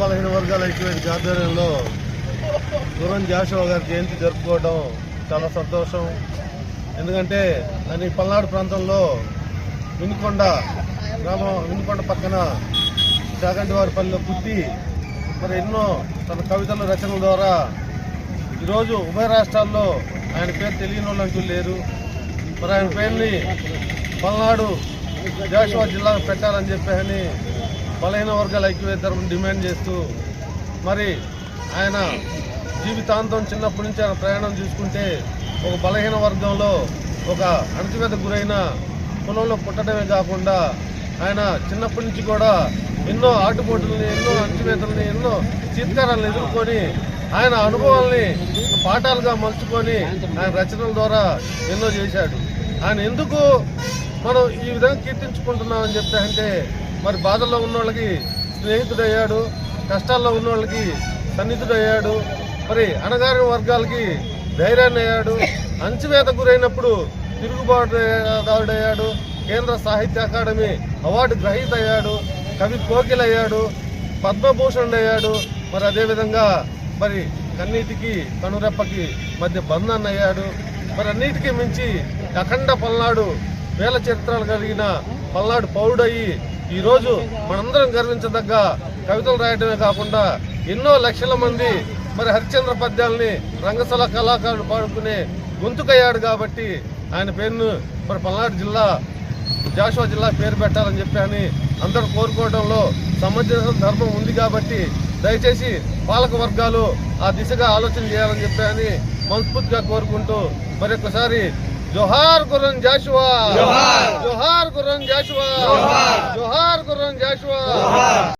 గారి ఆధ్వర్యంలో గురం జాషువా గారి జయంతి జరుపుకోవడం చాలా సంతోషం. ఎందుకంటే ఆయన ఈ పల్నాడు ప్రాంతంలో వినుకొండ గ్రామం వినుకొండ పక్కన చాగంటివారిపల్లిలో పుట్టి మరి ఎన్నో తన కవితల రచనల ద్వారా ఈరోజు ఉభయ రాష్ట్రాల్లో ఆయన పేరు తెలియని వాళ్ళంటూ లేరు. మరి ఆయన పేరుని పల్నాడు జాషువా జిల్లాకు పెట్టాలని చెప్పని బలహీన వర్గాల ఐక్యవేద డిమాండ్ చేస్తూ మరి ఆయన జీవితాంతం చిన్నప్పటి నుంచి ఆయన ప్రయాణం చూసుకుంటే ఒక బలహీన వర్గంలో ఒక అణచివేత గురైన కులంలో పుట్టడమే కాకుండా ఆయన చిన్నప్పటి నుంచి కూడా ఎన్నో ఆటుపోటుల్ని ఎన్నో అణచివేతల్ని ఎన్నో చీత్కారాలను ఎదుర్కొని ఆయన అనుభవాల్ని పాఠాలుగా మలుచుకొని ఆయన రచనల ద్వారా ఎన్నో చేశాడు. ఆయన ఎందుకు మనం ఈ విధంగా కీర్తించుకుంటున్నామని చెప్తే అంటే మరి బాధల్లో ఉన్న వాళ్ళకి స్నేహితుడయ్యాడు కష్టాల్లో ఉన్న వాళ్ళకి సన్నిహితుడయ్యాడు మరి అణగారిన వర్గాలకి ధైర్యాన్ని అయ్యాడు అంచువేత గురైనప్పుడు తిరుగుబాటుదారుడయ్యాడు కేంద్ర సాహిత్య అకాడమీ అవార్డు గ్రహీత అయ్యాడు కవి కోకిలయ్యాడు పద్మభూషణ్ అయ్యాడు మరి అదేవిధంగా మరి కన్నీటికి కనురెప్పకి మధ్య బంధన్ అయ్యాడు మరి అన్నిటికీ మించి అఖండ పల్నాడు వేల చరిత్రలు కలిగిన పల్నాడు పౌరుడయ్యి ఈరోజు మనందరం గర్వించదగ్గ కవితలు రాయటమే కాకుండా ఎన్నో లక్షల మంది మరి హరిశ్చంద్ర పద్యాల్ని రంగస్థల కళాకారుడు పాడుకునే గొంతుకయ్యాడు కాబట్టి ఆయన పేరును మరి పల్నాడు జిల్లా జాషువా జిల్లా పేరు పెట్టాలని చెప్పి అని అందరూ కోరుకోవడంలో సమంజస ధర్మం ఉంది కాబట్టి దయచేసి పాలక వర్గాలు ఆ దిశగా ఆలోచన చేయాలని చెప్పి అని మనస్ఫూర్తిగా కోరుకుంటూ మరొకసారి जोहार गुरन जाशुआ। जोहार। जोहार गुरन जाशुआ। जोहार। जोहार गुरन जाशुआ।